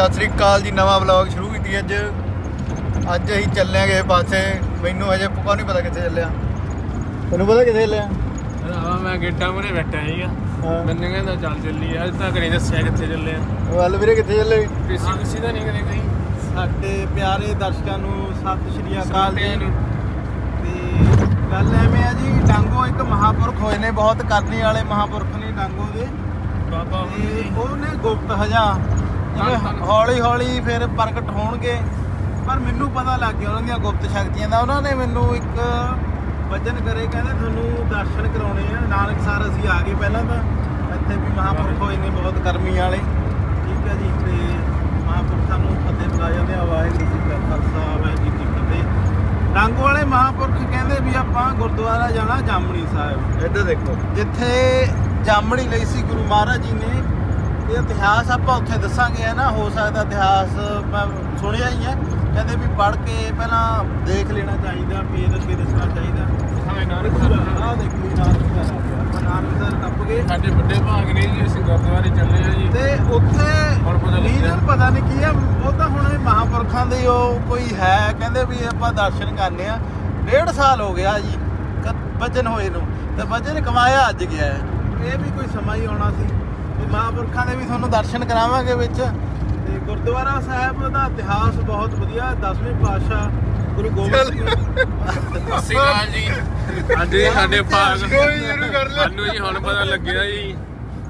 ਸਤਿ ਸ੍ਰੀ ਅਕਾਲ ਜੀ ਨਵਾਂ ਵਲੌਗ ਸ਼ੁਰੂ ਕੀਤੀ ਅੱਜ। ਅੱਜ ਅਸੀਂ ਚੱਲਿਆਂਗੇ ਪਾਸੇ। ਮੈਨੂੰ ਅਜੇ ਪੱਕਾ ਨਹੀਂ ਪਤਾ ਕਿੱਥੇ ਚੱਲਿਆ ਤੈਨੂੰ ਪਤਾ ਕਿੱਥੇ ਚੱਲਿਆ ਹਾਂ ਮੈਂ ਗੇਟਾਂ ਮੂਹਰੇ ਬੈਠਾ ਸੀਗਾ। ਹਾਂ। ਮੈਨੂੰ ਕਹਿੰਦਾ ਚੱਲ ਚੱਲੀ ਅੱਜ ਤੱਕ ਨਹੀਂ ਦੱਸਿਆ ਕਿੱਥੇ ਚੱਲੇ ਆ। ਵੱਲ ਵੀਰੇ ਕਿੱਥੇ ਚੱਲੇ? ਕਿਸੇ ਕਿਸੇ ਦਾ ਨਹੀਂ ਕਦੇ ਕਹੀਂ। ਸਾਡੇ ਪਿਆਰੇ ਦਰਸ਼ਕਾਂ ਨੂੰ ਸਤਿ ਸ਼੍ਰੀ ਅਕਾਲ ਜੀ। ਤੇ ਗੱਲ ਐਵੇਂ ਆ ਜੀ ਡਾਂਗੋ ਇੱਕ ਮਹਾਪੁਰਖ ਹੋਏ ਨੇ ਬਹੁਤ ਕਰਨੀ ਵਾਲੇ ਮਹਾਪੁਰਖ ਨੇ ਡਾਂਗੋ ਦੇ। ਬਾਬਾ ਉਹਨੇ ਗੁਪਤ ਹਜਾ। ਹੌਲੀ ਹੌਲੀ ਫਿਰ ਪ੍ਰਗਟ ਹੋਣਗੇ। ਪਰ ਮੈਨੂੰ ਪਤਾ ਲੱਗ ਗਿਆ ਉਹਨਾਂ ਦੀਆਂ ਗੁਪਤ ਸ਼ਕਤੀਆਂ ਦਾ। ਉਹਨਾਂ ਨੇ ਮੈਨੂੰ ਇੱਕ ਵਚਨ ਕਰੇ ਕਹਿੰਦੇ ਤੁਹਾਨੂੰ ਦਰਸ਼ਨ ਕਰਾਉਣੇ ਆ। ਨਾਨਕਸਰ ਅਸੀਂ ਆ ਗਏ ਪਹਿਲਾਂ ਤਾਂ। ਇੱਥੇ ਵੀ ਮਹਾਪੁਰਖ ਹੋਏ ਨੇ ਬਹੁਤ ਕਰਮੀ ਵਾਲੇ। ਠੀਕ ਹੈ ਜੀ ਤੇ ਮਹਾਪੁਰਖਾਂ ਨੂੰ ਫਤਿਹ ਬੁਲਾ ਜਾਂਦੇ ਆ ਵਾਹਿਗੁਰੂ ਜੀ ਕਾ ਖਾਲਸਾ ਵਾਹਿਗੁਰੂ ਜੀ ਕੀ ਫਤਿਹ। ਡਾਂਗੋ ਵਾਲੇ ਮਹਾਪੁਰਖ ਕਹਿੰਦੇ ਵੀ ਆਪਾਂ ਗੁਰਦੁਆਰਾ ਜਾਣਾ ਜਾਮਣੀ ਸਾਹਿਬ। ਇੱਧਰ ਦੇਖੋ। ਜਿੱਥੇ ਜਾਮਣੀ ਲਈ ਸੀ ਗੁਰੂ ਮਹਾਰਾਜ ਜੀ ਨੇ ਇਹ ਇਤਿਹਾਸ ਆਪਾਂ ਉੱਥੇ ਦੱਸਾਂਗੇ ਹੈ ਨਾ? ਹੋ ਸਕਦਾ ਇਤਿਹਾਸ ਮੈਂ ਸੁਣਿਆ ਹੀ ਹੈ। ਕਹਿੰਦੇ ਵੀ ਪੜ੍ਹ ਕੇ ਪਹਿਲਾਂ ਦੇਖ ਲੈਣਾ ਚਾਹੀਦਾ ਫੇਰ ਅੱਗੇ ਦੱਸਣਾ ਚਾਹੀਦਾ। ਹਾਂ ਨਾਨਕ ਆਹ ਦੇਖੋ ਜੀ ਨਾਨਕ ਆਪਾਂ ਨਾਨਕ ਸਰ ਟੱਪ ਗਏ। ਸਾਡੇ ਵੱਡੇ ਭਾਗ ਨੇ ਜੀ ਅਸੀਂ ਗੁਰਦੁਆਰੇ ਚੱਲੇ ਆ ਜੀ। ਤੇ ਉੱਥੇ ਹੁਣ ਪਤਾ ਲੱਗਿਆ। ਪਤਾ ਨਹੀਂ ਕੀ ਹੈ ਉਹ ਤਾਂ ਹੁਣ ਇਹ ਮਹਾਂਪੁਰਖਾਂ ਦੇ ਉਹ ਕੋਈ ਹੈ। ਕਹਿੰਦੇ ਵੀ ਆਪਾਂ ਦਰਸ਼ਨ ਕਰਨੇ ਆ। ਡੇਢ ਸਾਲ ਹੋ ਗਿਆ ਜੀ ਵਚਨ ਹੋਏ ਨੂੰ। ਤੇ ਵਚਨ ਕਮਾਇਆ ਅੱਜ ਗਿਆ ਇਹ ਵੀ ਕੋਈ ਸਮਾਂ ਹੀ ਆਉਣਾ ਸੀ। ਤੇ ਮਹਾਂਪੁਰਖਾਂ ਦੇ ਵੀ ਤੁਹਾਨੂੰ ਦਰਸ਼ਨ ਕਰਾਵਾਂਗੇ ਵਿੱਚ। ਤੇ ਗੁਰਦੁਆਰਾ ਸਾਹਿਬ ਦਾ ਇਤਿਹਾਸ ਬਹੁਤ ਵਧੀਆ 10ਵੇਂ ਪਾਤਸ਼ਾਹ ਗੁਰੂ ਗੋਬਿੰਦ ਸਿੰਘ ਅਸੀਂ ਕਾਲ ਜੀ। ਅੱਜ ਇਹ ਸਾਡੇ ਭਾਗ ਕੋਈ ਸ਼ੁਰੂ ਕਰ ਲਿਆ। ਸਾਨੂੰ ਜੀ ਹੁਣ ਪਤਾ ਲੱਗਿਆ ਜੀ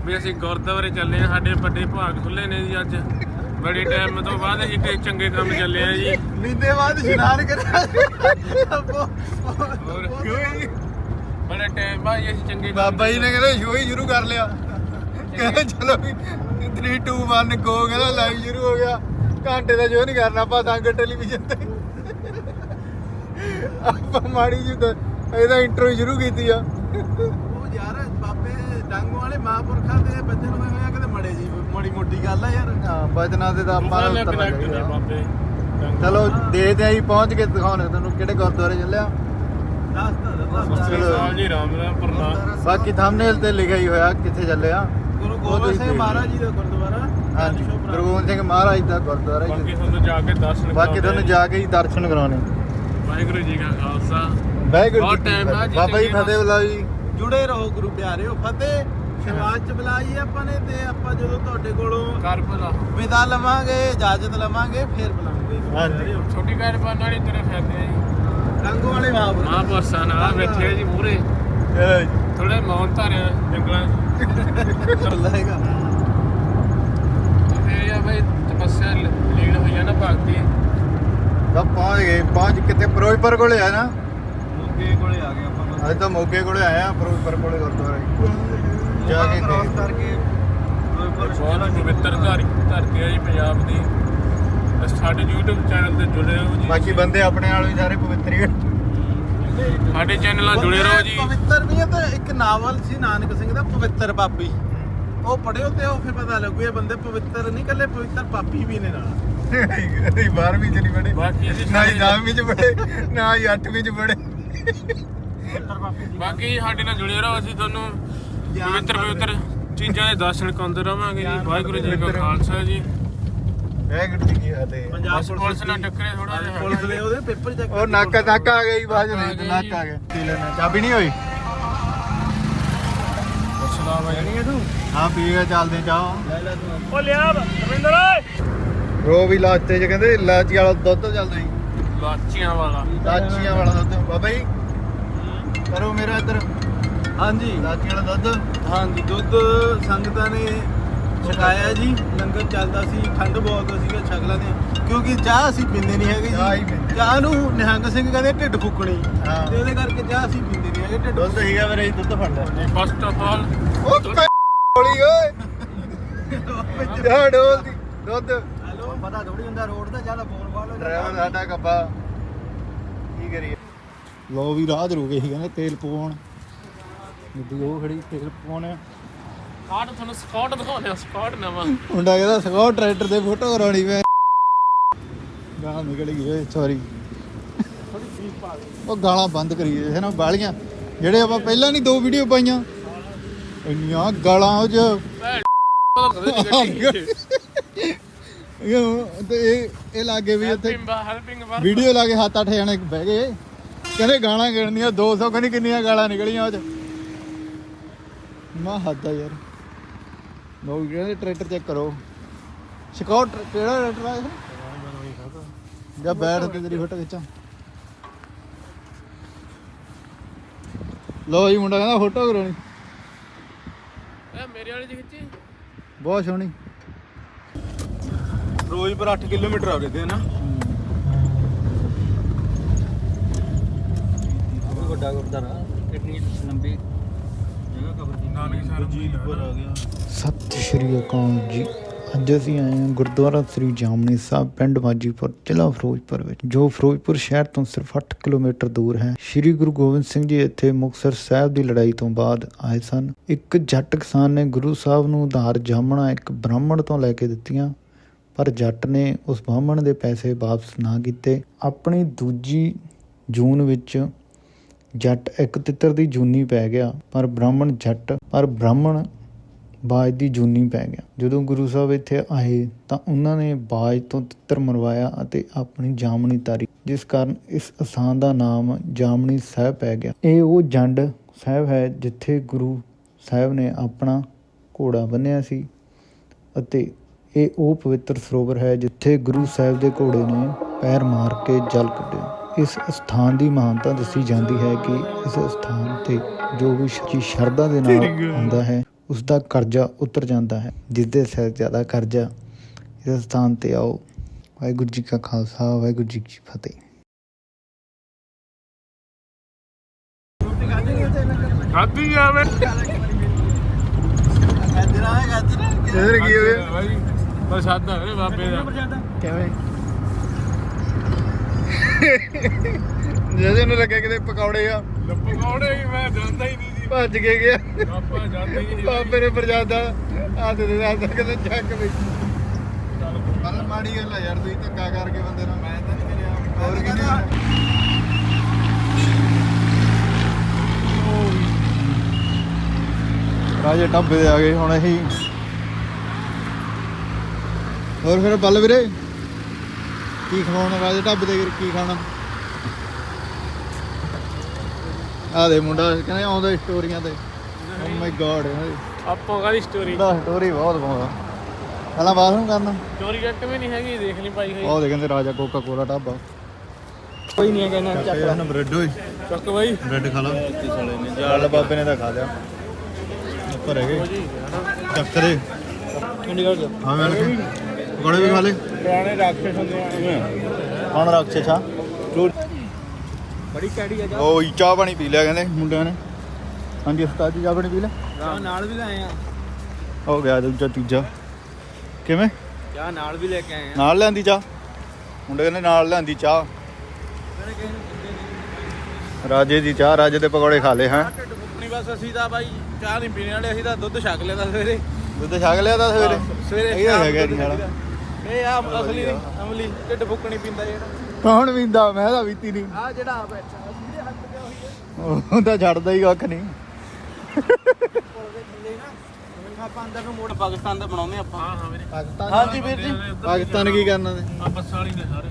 ਵੀ ਅਸੀਂ ਗੁਰਦੁਆਰੇ ਚੱਲੇ ਆ ਸਾਡੇ ਵੱਡੇ ਭਾਗ ਖੁੱਲੇ ਨੇ ਜੀ ਅੱਜ। ਬੜੇ ਟਾਈਮ ਤੋਂ ਬਾਅਦ ਅਸੀਂ ਤੇ ਚੰਗੇ ਕੰਮ ਚੱਲੇ ਆ ਜੀ। ਮਹੀਨੇ ਬਾਅਦ ਇਸ਼ਨਾਨ ਕਰਿਆ ਹੋਰ ਬੜੇ ਟਾਈਮ ਬਾਅਦ ਅਸੀਂ ਚੰਗੇ ਬਾਬਾ ਜੀ ਨੇ ਕਹਿੰਦੇ ਸ਼ੋਅ ਹੀ ਸ਼ੁਰੂ ਕਰ ਲਿਆ। ਕਹਿੰਦੇ ਚਲੋ ਵੀ 3 2 1 ਗੋ ਕਹਿੰਦਾ ਲਾਈਵ ਸ਼ੁਰੂ ਹੋ ਗਿਆ। ਘੰਟੇ ਦਾ ਜੋ ਨਹੀਂ ਕਰਨਾ ਆਪਾਂ ਤਾਂ ਟੈਲੀਵਿਜ਼ਨ ਤੇ ਆਪਾਂ ਮਾੜੀ ਜੀ ਤਾਂ ਇਹਦਾ ਇੰਟਰੋ ਸ਼ੁਰੂ ਕੀਤੀ ਆ। ਉਹ ਯਾਰ ਬਾਬੇ ਡਾਂਗੋ ਵਾਲੇ ਮਹਾਂਪੁਰਖਾਂ ਦੇ ਬੱਚੇ ਨੂੰ ਹੋਇਆ ਕਿਤੇ ਮੜੇ ਜੀ ਮੜੀ ਮੋਟੀ ਗੱਲ ਆ ਯਾਰ। ਹਾਂ ਬਚਨਾਂ ਦੇ ਤਾਂ ਆਪਾਂ ਨੂੰ ਪਤਾ ਨੇ ਲੱਗਿਆ ਬਾਬੇ ਚਲੋ ਦੇਖਦੇ ਆਂ ਜੀ ਪਹੁੰਚ ਕੇ ਦਿਖਾਉਣੇ ਤੁਹਾਨੂੰ ਕਿਹੜੇ ਗੁਰਦੁਆਰੇ ਚੱਲਿਆ। ਦੱਸ ਤਾਂ ਦੱਸ ਚਲੋ। ਜੀ ਰਾਮ ਰਾਮ ਪ੍ਰਣਾਮ। ਬਾਕੀ ਥੰਬਨੇਲ ਤੇ ਲਿਖਿਆ ਹੀ ਹੋਇਆ ਕਿੱਥੇ ਚੱਲਿਆ ਗੁਰੂ ਗੋਬਿੰਦ ਸਿੰਘ ਮਹਾਰਾਜ ਜੀ ਦਾ ਗੁਰਦੁਆਰਾ ਹਾਂਜੀ। ਗੁਰੂ ਗੋਬਿੰਦ ਸਿੰਘ ਮਹਾਰਾਜ ਦਾ ਗੁਰਦੁਆਰਾ ਬਾਕੀ ਜੀ ਤੁਹਾਨੂੰ ਜਾ ਕੇ ਦਰਸ਼ਨ ਬਾਕੀ ਤੁਹਾਨੂੰ ਜਾ ਕੇ ਹੀ ਦਰਸ਼ਨ ਕਰਾਉਣੇ। ਵਾਹਿਗੁਰੂ ਜੀ ਕਾ ਖਾਲਸਾ। ਵਾਹਿਗੁਰੂ ਬਹੁਤ ਜੀ ਕੀ time ਬਾਅਦ ਫਤਿਹ। ਜੀ ਬਾਬਾ ਜੀ ਚੰਗੇ ਫਤਿਹ ਬੁਲਾਓ ਜੀ। ਜੁੜੇ ਰਹੋ ਗੁਰੂ ਪਿਆਰਿਓ ਫਤਿਹ ਸ਼ੁਰੂਆਤ ਚ ਬੁਲਾਈ ਆਪਾਂ ਨੇ ਤੇ ਆਪਾਂ ਜਦੋਂ ਤੁਹਾਡੇ ਕੋਲੋਂ ਕਰ ਭਲਾ। ਵਿਦਾ ਲਵਾਂਗੇ ਇਜਾਜ਼ਤ ਲਵਾਂਗੇ ਫੇਰ ਬੁਲਾਵਾਂਗੇ ਗੁਰੂ ਹਾਂਜੀ। ਪਿਆਰਿਓ। ਛੋਟੀ ਕਾਰ ਪਾਣ ਵਾਲੀ ਤੇਰੇ ਫਿਰਦੇ ਆ ਜੀ। ਵਾਲੇ ਮਹਾਂਪੁਰਖ ਮਹਾਂਪੁਰਸ਼ਾਂ ਨਾਲ ਬੈਠੇ ਆ ਜੀ ਮੂਰੇ ਚਲੋ ਜੀ। ਥੋੜੇ ਮੌਨ ਧਾਰਿਆ ਜੰਗਲਾਂ 'ਚ ਚੱਲਦਾ ਹੈਗਾ। ਇਹ ਆ ਬਈ ਤਪੱਸਿਆ ਲ- ਲੀਨ ਹੋਈ ਆ ਨਾ ਭਗਤੀ ਤਾਂ ਪਹੁੰਚ ਗਏ ਪਹੁੰਚ ਕਿਤੇ ਫਿਰੋਜ਼ਪੁਰ ਕੋਲੇ ਆ ਨਾ? ਮੋਗੇ ਕੋਲੇ ਆ ਗਏ ਆਪਾਂ ਅੱਜ ਤਾਂ ਮੋਗੇ ਕੋਲੇ ਆਏ ਆ ਫਿਰੋਜ਼ਪੁਰ ਕੋਲੇ ਗੁਰਦੁਆਰਾ। ਜਾ ਕੇ ਕ੍ਰਾਸ ਦੇਖ। ਕਰਕੇ ਬਹੁਤ ਪਵਿੱਤਰ ਧਾਰੀ ਧਰਤੀ ਆ ਜੀ ਪੰਜਾਬ ਦੀ। ਸਾਡੇ YouTube ਚੈਨਲ ਤੇ ਜੁੜੇ ਰਹੋ ਜੀ। ਬਾਕੀ ਬੰਦੇ ਆਪਣੇ ਨਾਲ ਵੀ ਸਾਰੇ ਪਵਿੱਤਰ ਹੀ। ਸਾਡੇ ਚੈਨਲ ਨਾਲ ਜੁੜੇ ਰਹੋ ਜੀ। ਪਵਿੱਤਰ ਨਹੀਂ ਹੈ ਤਾਂ ਇੱਕ ਨਾਵਲ ਸੀ ਨਾਨਕ ਸਿੰਘ ਦਾ ਪਵਿੱਤਰ ਪਾਪੀ। ਉਹ ਪੜਿਓ ਤੇ ਉਹ ਫਿਰ ਪਤਾ ਲੱਗੂ ਇਹ ਬੰਦੇ ਪਵਿੱਤਰ ਨਹੀਂ ਕੱਲੇ ਪਵਿੱਤਰ ਪਾਪੀ ਵੀ ਨੇ ਨਾਲ। ਅਸੀਂ 12ਵੀਂ ਚ ਨਹੀਂ ਪੜੇ ਬਾਕੀ ਅਸੀਂ ਨਾ ਹੀ ਸਾਰੇ 10ਵੀਂ ਚ ਪੜੇ ਨਾ ਹੀ 8ਵੀਂ ਚ ਪੜੇ ਪਵਿੱਤਰ ਪਾਪੀ ਬਾਕੀ ਸਾਡੇ ਨਾਲ ਜੁੜੇ ਰਹੋ ਅਸੀਂ ਤੁਹਾਨੂੰ ਪਵਿੱਤਰ ਪਵਿੱਤਰ ਚੀਜ਼ਾਂ ਦੇ ਦਰਸ਼ਨ ਕਰਾਉਂਦੇ ਰਵਾਂਗੇ ਜੀ। ਵਾਹਿਗੁਰੂ ਜੀ ਕਾ। ਖਾਲਸਾ ਜੀ। ਵਾਹਿਗੁਰੂ ਜੀ ਕੀ ਫਤਿਹ ਪੰਜਾਬ ਪੁਲਿਸ ਨਾਲ ਟੱਕਰੇ ਥੋੜਾ ਜਿਹਾ। ਪੁਲਿਸ ਦੇ ਉਹਦੇ ਪੇਪਰ ਚੈੱਕ ਉਹ ਨੱਕ ਨੱਕ ਆ ਗਈ ਬਾਜ ਨਹੀਂ ਨੱਕ ਜੀ। ਆ ਗਿਆ ਪੀ ਲੈਣਾ? ਚਾਬੀ ਨਹੀਂ ਹੋਈ? ਪੁੱਛਦਾ ਬਾਈ ਤੂੰ? ਹਾਂ ਪੀ ਕੇ ਚੱਲਦੇ ਆ ਚਾਹ। ਲੈ ਲੈ ਤੂੰ। ਓ ਲਿਆ ਰਵਿੰਦਰ ਓਏ। ਰੋ ਵੀ ਲਾਸਤੇ ਚ ਕਹਿੰਦੇ ਇਲਾਚੀ ਵਾਲਾ ਦੁੱਧ ਚੱਲਦਾ ਸੀ। ਲਾਚੀਆਂ ਵਾਲਾ। ਲਾਚੀਆਂ ਵਾਲਾ ਦੁੱਧ। ਬਾਬਾ ਜੀ ਕਰੋ ਮੇਰਾ ਇੱਧਰ। ਹਾਂਜੀ। ਲਾਚੀ ਵਾਲਾ ਦੁੱਧ। ਹਾਂਜੀ ਦੁੱਧ ਸੰਗਤਾਂ ਨੇ ਛਕਾਇਆ ਜੀ ਲੰਗਰ ਚੱਲਦਾ ਸੀ ਠੰਡ ਬਹੁਤ ਸੀਗਾ ਛਕਲਾ ਦੇ ਕਿਉਂਕਿ ਚਾਹ ਅਸੀਂ ਪੀਂਦੇ ਨਹੀਂ ਹੈਗੇ ਚਾਹ ਹੀ ਜੀ ਪੀਂਦੇ। ਚਾਹ ਨੂੰ ਨਿਹੰਗ ਸਿੰਘ ਕਹਿੰਦੇ ਢਿੱਡ ਫੁੱਕਣੀ। ਹਾਂ। ਤੇ ਉਹਦੇ ਕਰਕੇ ਚਾਹ ਅਸੀਂ ਪੀਂਦੇ ਨਹੀਂ ਹੈਗੇ ਢਿੱਡ ਦੁੱਧ ਹੀਗਾ ਮੇਰੇ ਜੀ ਦੁੱਧ ਫੜਦਾ ਫਸਟ ਆਫ ਆਲ ਉਹ ਕੋਲੀ ਓਏ। ਜਾ ਡੋਲ ਦੀ ਦੁੱਧ। ਹੈਲੋ। ਪਤਾ ਥੋੜੀ ਹੁੰਦਾ ਰੋਡ ਤੇ ਚੱਲ ਫੋਨ ਵਾਲੋ ਡਰਾਈਵਰ ਸਾਡਾ ਕੱਬਾ ਕੀ ਕਰੀਏ? ਲੋ ਵੀ ਰਾਹ ਰੁਕੇ ਸੀ ਕਹਿੰਦੇ ਤੇਲ ਪਵਾਉਣ। ਗੱਡੀ ਉਹ ਖੜੀ ਤੇਲ ਪਵਾਉਣ। ਕਾਰਡ ਤੁਹਾਨੂੰ ਸਕਾਟ ਦਿਖਾਉਂਦੇ ਆ ਸਕਾਟ ਨਵਾਂ। ਮੁੰਡਾ ਕਹਿੰਦਾ ਸਕੋ ਟਰੈਕਟਰ ਦੇ ਫੋਟੋ ਕਰਾਉਣੀ ਮੈਂ। ਗਾਲਾਂ ਨਿਕਲ ਗਈ ਓਏ ਸੌਰੀ ਉਹ ਗਾਲਾਂ ਬੰਦ ਕਰੀਏ ਹੈ ਨਾ ਬਾਲੀਆਂ। ਜਿਹੜੇ ਆਪਾਂ ਪਹਿਲਾਂ ਨਹੀਂ ਦੋ ਵੀਡੀਓ ਪਾਈਆਂ ਇੰਨੀਆਂ ਗਾਲਾਂ ਉਹ ਚ। ਭੈਣ ਕਦੇ ਨਹੀਂ ਕੱਢੀ ਇਹ ਤੇ ਇਹ ਇਹ ਲਾਗੇ ਵੀ ਇੱਥੇ ਹੈਲਪਿੰਗ ਹੈਲਪਿੰਗ ਵਰਕ ਵੀਡੀਓ ਲਾ ਕੇ ਹੱਥ ਅੱਠ ਜਣੇ ਬਹਿ ਗਏ। ਕਹਿੰਦੇ ਗਾਲਾਂ ਗਿਣਨੀਆਂ 200 ਕਹਿੰਦੀ ਕਿੰਨੀਆਂ ਗਾਲਾਂ ਨਿਕਲੀਆਂ ਉਹ ਚ। ਮਾ ਹੱਦ ਆ ਯਾਰ। ਲੋਕ ਕਹਿੰਦੇ ਟਰੈਕਟਰ ਚੈੱਕ ਕਰੋ। ਸ਼ਿਕਾਉ ਕਿਹੜਾ ਟਰੈਕਟਰ ਆ ਇਹ ਜਾਂ ਬੈਠ ਤੇ ਤੇਰੀ ਫੋਟੋ ਖਿੱਚਾਂ। ਲੋ ਜੀ ਮੁੰਡਾ ਕਹਿੰਦਾ ਫੋਟੋ ਕਰਾਉਣੀ। ਇਹ ਮੇਰੇ ਵਾਲੇ ਚ ਖਿੱਚੀ। ਬਹੁਤ ਸੋਹਣੀ। ਰੋਜ਼ ਪਰ 8 ਕਿਲੋਮੀਟਰ ਆ ਗਏ ਤੇ ਨਾ ਵੱਡਾ ਗੁਰਦਾਰਾ ਕਿੰਨੀ ਲੰਬੀ ਜਗ੍ਹਾ ਕਵਰ ਕੀਤੀ ਨਾਨਕ ਸਾਹਿਬ ਜੀ ਪਰ ਆ ਗਿਆ ਸਤਿ ਸ਼੍ਰੀ ਅਕਾਲ ਜੀ। ਅੱਜ ਅਸੀਂ ਆਏ ਹਾਂ ਗੁਰਦੁਆਰਾ ਸ੍ਰੀ ਜਾਮਨੀ ਸਾਹਿਬ, ਪਿੰਡ ਮਾਜੀਪੁਰ ਜ਼ਿਲ੍ਹਾ ਫਿਰੋਜ਼ਪੁਰ ਵਿੱਚ, ਜੋ ਫਿਰੋਜ਼ਪੁਰ ਸ਼ਹਿਰ ਤੋਂ ਸਿਰਫ 8 ਕਿਲੋਮੀਟਰ ਦੂਰ ਹੈ। ਸ਼੍ਰੀ ਗੁਰੂ ਗੋਬਿੰਦ ਸਿੰਘ ਜੀ ਇੱਥੇ ਮੁਕਤਸਰ ਸਾਹਿਬ ਦੀ ਲੜਾਈ ਤੋਂ ਬਾਅਦ ਆਏ ਸਨ। ਇੱਕ ਜੱਟ ਕਿਸਾਨ ਨੇ ਗੁਰੂ ਸਾਹਿਬ ਨੂੰ ਉਧਾਰ ਜਾਮਣਾ ਇੱਕ ਬ੍ਰਾਹਮਣ ਤੋਂ ਲੈ ਕੇ ਦਿੱਤੀਆਂ, ਪਰ ਜੱਟ ਨੇ ਉਸ ਬ੍ਰਾਹਮਣ ਦੇ ਪੈਸੇ ਵਾਪਸ ਨਾ ਕੀਤੇ। ਆਪਣੀ ਦੂਜੀ ਜੂਨ ਵਿੱਚ ਜੱਟ ਇੱਕ ਤਿੱਤਰ ਦੀ ਜੂਨੀ ਪੈ ਗਿਆ, ਪਰ ਬ੍ਰਾਹਮਣ ਜੱਟ, ਪਰ ਬ੍ਰਾਹਮਣ ਬਾਜ ਦੀ ਜੂਨੀ ਪੈ ਗਿਆ। ਜਦੋਂ ਗੁਰੂ ਸਾਹਿਬ ਇੱਥੇ ਆਏ ਤਾਂ ਉਹਨਾਂ ਨੇ ਬਾਜ ਤੋਂ ਤਿੱਤਰ ਮਰਵਾਇਆ ਅਤੇ ਆਪਣੀ ਜਾਮਣੀ ਤਾਰੀ, ਜਿਸ ਕਾਰਨ ਇਸ ਅਸਾਨ ਦਾ ਨਾਮ ਜਾਮਣੀ ਸਾਹਿਬ ਪੈ ਗਿਆ। ਇਹ ਉਹ ਜੰਡ ਸਾਹਿਬ ਹੈ ਜਿੱਥੇ ਗੁਰੂ ਸਾਹਿਬ ਨੇ ਆਪਣਾ ਘੋੜਾ ਬੰਨਿਆ ਸੀ ਅਤੇ ਇਹ ਉਹ ਪਵਿੱਤਰ ਸਰੋਵਰ ਹੈ ਜਿੱਥੇ ਗੁਰੂ ਸਾਹਿਬ ਦੇ ਘੋੜੇ ਨੇ ਪੈਰ ਮਾਰ ਕੇ ਜਲ ਕੱਢਿਆ। ਇਸ ਸਥਾਨ ਦੀ ਮਹਾਨਤਾ ਦੱਸੀ ਜਾਂਦੀ ਹੈ ਕਿ ਇਸ ਸਥਾਨ ਤੇ ਜੋ ਵੀ ਸੱਚੀ ਸ਼ਰਧਾ ਦੇ ਨਾਲ ਹੁੰਦਾ ਹੈ। ਉਸ ਦਾ ਕਰਜ਼ਾ ਉਤਰ ਜਾਂਦਾ ਹੈ। ਜਿਸ ਦੇ ਸਿਰ ਜ਼ਿਆਦਾ ਕਰਜ਼ਾ ਇਸ ਸਥਾਨ ਤੇ ਆਓ। ਵਾਹਿਗੁਰੂ ਜੀ ਕਾ ਖਾਲਸਾ ਵਾਹਿਗੁਰੂ ਜੀ ਕੀ ਫਤਿਹ। ਖਾਦੀ ਜਾਵੇ ਹੈ ਇਧਰ ਕੀ ਹੋਇਆ ਭਾਈ ਬਸ ਸਾਦਾ ਹੈ ਬਾਬੇ ਦਾ। ਕਿਵੇਂ? ਜਿਹਦੇ ਨੂੰ ਲੱਗੇ ਕਿਤੇ ਪਕੌੜੇ ਆ। ਪਕੌੜੇ ਹੀ ਮੈਂ ਜਾਂਦਾ ਹੀ ਨਹੀਂ ਸੀ। ਭੱਜ ਕੇ ਗਿਆ। ਆਪਾਂ ਜਾਂਦੇ ਹੀ ਨਹੀਂ ਨੇ ਪ੍ਰਜਾਦਾ ਆ ਦੇ ਦੇ ਆਂਦਾ ਕਿਤੇ ਚੱਕ ਵੀ। ਪਰ ਮਾੜੀ ਗੱਲ ਆ ਯਾਰ ਤੁਸੀਂ ਧੱਕਾ ਕਰਕੇ ਬੰਦੇ ਨਾਲ। ਮੈਂ ਤਾਂ ਨਹੀਂ ਕਰਿਆ। ਹੋਰ ਕਿਹਨੇ ਰਾਜੇ ਢਾਬੇ ਦੇ ਆ ਗਏ ਹੁਣ ਅਸੀਂ। ਹੋਰ ਫਿਰ ਬੱਲ ਵੀਰੇ? ਕੀ ਖਵਾਉਣਾ ਰਾਜੇ? ਢਾਬੇ ਦੇ ਕੀ ਖਾਣਾ? ਆ ਦੇ ਮੁੰਡਾ ਕਹਿੰਦੇ ਆਉਂਦਾ ਸਟੋਰੀਆਂ ਤੇ। ਓ ਮਾਈ ਗॉड ਆਪਾਂ ਕਾਦੀ ਸਟੋਰੀ ਦਾ ਸਟੋਰੀ ਬਹੁਤ ਪਾਉਂਦਾ। ਪਹਿਲਾਂ ਬਾਥਰੂਮ ਕਰਨਾ। ਸਟੋਰੀ ਕੱਟ ਵੀ ਨਹੀਂ ਹੈਗੀ ਦੇਖ ਲਈ ਪਾਈ ਹੋਈ। ਉਹ ਦੇ ਕਹਿੰਦੇ ਰਾਜਾ ਕੋਕਾ ਕੋਲਾ ਢਾਬਾ। ਕੋਈ ਨਹੀਂ ਕਹਿੰਦਾ ਚੱਕ ਲੈ। ਬ੍ਰੈਡ ਓਏ। ਚੱਕ ਬਾਈ। ਬ੍ਰੈਡ ਖਾ ਲਓ ਜਾਲ ਬਾਬੇ ਨੇ ਤਾਂ ਖਾ ਲਿਆ। ਉੱਪਰ ਹੈਗੇ। ਚੱਕ ਦੇ। ਚੰਡੀਗੜ੍ਹ ਗਿਆ ਹਾਂ ਮੈਂ ਲਿਖੇ ਪਕੌੜੇ ਵੀ ਖਾ ਲੈ ਪੁਰਾਣੇ ਰਾਖਸ਼ ਹੁੰਦੇ ਆ ਕੌਣ ਰੱਖੇ ਛਾ ਬੜੀ ਕੈੜੀ ਆ ਜਾ। ਉਹ ਹੀ ਚਾਹ ਪਾਣੀ ਪੀ ਲਿਆ ਕਹਿੰਦੇ ਮੁੰਡਿਆਂ ਨੇ। ਹਾਂਜੀ ਉਸਤਾਦ ਜੀ ਚਾਹ ਪਾਣੀ ਪੀ ਲਿਆ? ਚਾਹ ਨਾਲ ਵੀ ਲੈ ਆਏ ਆ। ਹੋ ਗਿਆ ਦੂਜਾ ਤੀਜਾ। ਕਿਵੇਂ? ਚਾਹ ਨਾਲ ਵੀ ਲੈ ਕੇ ਆਏ ਆ। ਨਾਲ ਲਿਆਂਦੀ ਚਾਹ? ਮੁੰਡੇ ਕਹਿੰਦੇ ਨਾਲ ਲਿਆਂਦੀ ਚਾਹ। ਰਾਜੇ ਦੀ ਚਾਹ ਰਾਜੇ ਦੇ ਪਕੌੜੇ ਖਾ ਲਏ ਹਾਂ? ਢਿੱਡ ਫੁੱਕਣੀ ਬਸ ਅਸੀਂ ਤਾਂ ਬਾਈ ਚਾਹ ਨਹੀਂ ਪੀਣੇ ਵਾਲੇ ਅਸੀਂ ਤਾਂ ਦੁੱਧ ਛਕ ਲਿਆ ਤਾਂ ਸਵੇਰੇ। ਦੁੱਧ ਛਕ ਲਿਆ ਤਾਂ ਸਵੇਰੇ? ਸਵੇਰੇ ਇਹ ਹੈਗਾ ਜੀ ਛਕੀਦਾ। ਇਹ ਆ ਅਸਲੀ ਨਹੀਂ ਅਮਲੀ ਢਿੱਡ ਫੁੱਕਣੀ ਪੀਂਦਾ ਜਿਹੜਾ। ਕੌਣ ਪੀਂਦਾ? ਮੈਂ ਤਾਂ ਪੀਤੀ ਨਹੀਂ। ਆ ਜਿਹੜਾ ਆ ਬੈਠਾ ਜਿਹਦੇ ਹੱਥ ਤੇ ਉਹੀ ਹੈ ਉਹ ਤਾਂ ਛੱਡਦਾ ਹੀ ਕੱਖ ਨਹੀਂ। ਆਪਾਂ ਅੰਦਰ ਨੂੰ ਮੋੜ ਪਾਕਿਸਤਾਨ ਦਾ ਬਣਾਉਂਦੇ ਆਪਾਂ। ਹਾਂ ਹਾਂ ਵੀਰੇ। ਪਾਕਿਸਤਾਨ ਹਾਂਜੀ ਵੀਰ ਜੀ। ਪਾਕਿਸਤਾਨ ਕੀ ਕਰਨਾ ਤੇ ਆ ਬੱਸਾਂ ਵਾਲੀ ਨੇ ਸਾਰੇ।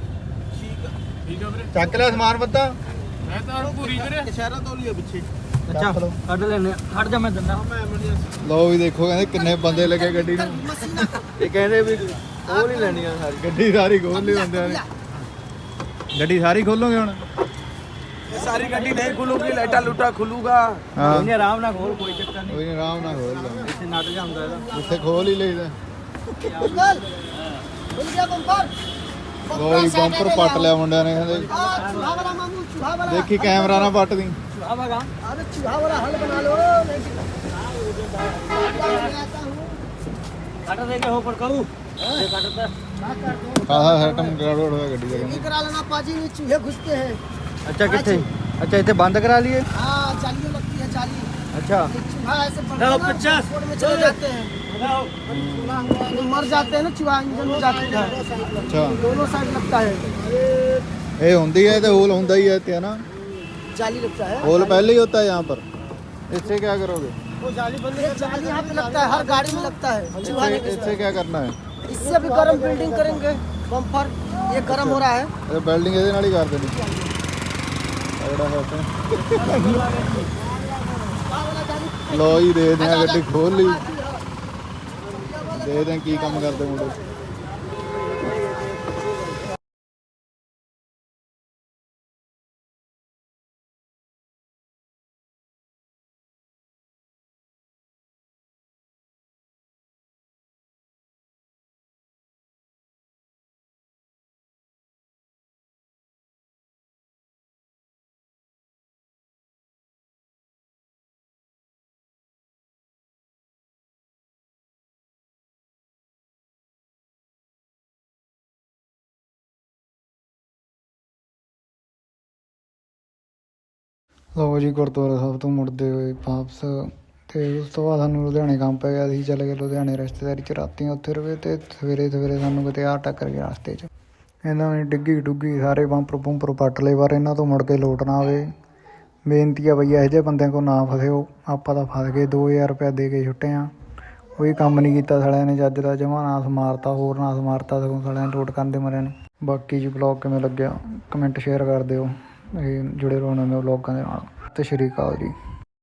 ਠੀਕ ਆ। ਠੀਕ ਆ ਵੀਰੇ। ਚੱਕ ਲਿਆ ਸਮਾਨ ਬੱਤਾ ਮੈਂ ਤਾਂ ਹੁਣ ਪੂਰੀ ਵੀਰੇ। ਸ਼ਹਿਰਾਂ ਤੋਂ ਲਿਆ ਪਿੱਛੇ। ਅੱਛਾ ਕੱਢ ਲੈਣੇ ਹਟ ਜਾ ਮੈਂ ਦਿੰਦਾ। ਮੈਂ ਐਮਰਜੈਂਸੀ ਲਓ ਵੀ ਦੇਖੋ ਕਹਿੰਦੇ ਕਿੰਨੇ ਬੰਦੇ ਲੱਗੇ ਗੱਡੀ ਨੂੰ। ਇਹ ਕਹਿੰਦੇ ਵੀ ਉਹ ਨਹੀਂ ਲੈਣੀਆਂ ਸਾਰੀ ਗੱਡੀ ਸਾਰੀ ਖੋਲ ਲਈ ਬੰਦਿਆਂ ਨੇ ਗੱਡੀ ਸਾਰੀ ਖੋਲੋਗੇ ਹੁਣ ਇਹ ਸਾਰੀ ਗੱਡੀ ਨਹੀਂ ਖੁੱਲੂਗੀ ਲਾਈਟਾਂ ਲੂਟਾ ਖੁੱਲੂਗਾ ਹਾਂ ਇਹਨੇ ਆਰਾਮ ਨਾਲ ਖੋਲ ਕੋਈ ਚੱਕਰ ਨਹੀਂ ਕੋਈ ਨੀ, ਆਰਾਮ ਨਾਲ ਖੋਲ ਲਾ ਇੱਥੇ ਨੱਟ ਜਾਂਦਾ ਇਹਦਾ ਜਿੱਥੇ ਖੋਲ ਹੀ ਲਈਦਾ खुल गया बम्पर ਲਓ ਜੀ ਬੰਪਰ ਪੱਟ ਲਿਆ ਮੁੰਡਿਆਂ ਨੇ ਕਹਿੰਦੇ हाँ, चूहा वाला मामू चूहा वाला ਦੇਖੀ ਕੈਮਰਾ ਨਾ ਪੱਟ ਦੀ ਆਵਾਗਾ अरे चूहा वाला हल बना लो मैं आता हूँ ਕੱਟ ਦੇ ਕੇ ਹੋ ਪਰ हर टाइम गड्डी करा लेना पाजी चूहे घुसते हैं। अच्छा किथे अच्छा बंद करा लिए? हाँ, लगती है जाली अच्छा। ऐसे में चले जाते हैं। मर जाते हैं ना चूहा इंजन में जाते हैं। अच्छा। दोनों साइड लगता है। ए है तो होल ही है ना? जाली लगता है। होल पहले ही होता है यहाँ पर। इससे क्या करोगे? वो जाली बंद जाली पे लगता है हर गाड़ी में लगता है। इससे क्या करना है? इससे भी गर्म बिल्डिंग करेंगे बम्पर ये गर्म हो रहा है ਇਹ ਬਿਲਡਿੰਗ ਇਹਦੇ ਨਾਲ ਹੀ ਕਰਦੇ ਨੇ ਆਹ ਜਿਹੜਾ ਹੈ ਤੇ ਲੋ ਜੀ ਦੇਖਦੇ ਆ ਗੱਡੀ ਖੋਲ ਲਈ ਦੇਖਦੇ ਆ ਕੀ ਕੰਮ ਕਰਦੇ ਮੁੰਡੇ ਲਓ ਜੀ, ਗੁਰਦੁਆਰਾ ਸਾਹਿਬ ਤੋਂ ਮੁੜਦੇ ਹੋਏ ਵਾਪਸ ਤੇ ਉਸ ਤੋਂ ਬਾਅਦ ਸਾਨੂੰ ਲੁਧਿਆਣੇ ਕੰਮ ਪੈ ਗਿਆ ਅਸੀਂ ਚੱਲ ਗਏ ਲੁਧਿਆਣੇ ਰਿਸ਼ਤੇਦਾਰੀ ਚ, ਰਾਤੀ ਉੱਥੇ ਰਵੇ ਤੇ ਸਵੇਰੇ ਸਵੇਰੇ ਸਾਨੂੰ ਕਿਤੇ ਆ ਟੱਕਰ ਗਿਆ ਰਸਤੇ 'ਚ। ਇਹਨਾਂ ਨੇ ਡਿੱਗੀ ਡੁੱਗੀ ਸਾਰੇ ਬੰਪਰ ਬੰਪਰ ਪੱਟ ਲਏ, ਪਰ ਇਹਨਾਂ ਤੋਂ ਮੁੜ ਕੇ ਲੋਟ ਨਾ ਆਵੇ। ਬੇਨਤੀ ਆ ਬਈ, ਇਹੋ ਜਿਹੇ ਬੰਦਿਆਂ ਕੋ ਨਾ ਫਸਿਓ, ਆਪਾਂ ਤਾਂ ਫਸ ਗਏ 2000 ਰੁਪਏ ਦੇ ਕੇ ਛੁੱਟੇ ਆ। ਕੋਈ ਕੰਮ ਨਹੀਂ ਕੀਤਾ ਸਾਲਿਆਂ ਨੇ, ਜੱਜ ਦਾ ਜਮਾ ਨਾਸ ਮਾਰਤਾ, ਹੋਰ ਨਾਸ ਮਾਰਤਾ, ਸਗੋਂ ਸਾਲਿਆਂ ਨੇ ਲੋਟ ਕਰਨ ਦੇ ਮਰਿਆਂ ਨੇ। ਬਾਕੀ ਜੀ ਵਲੌਗ ਕਿਵੇਂ ਲੱਗਿਆ ਕਮੈਂਟ ਸ਼ੇਅਰ ਕਰ ਦਿਓ। ਜੁੜੇ ਰਹੋ ਨਵੇਂ ਵਲੌਗਾਂ ਦੇ ਨਾਲ। ਤੇ ਸ਼੍ਰੀ ਅਕਾਲ ਜੀ।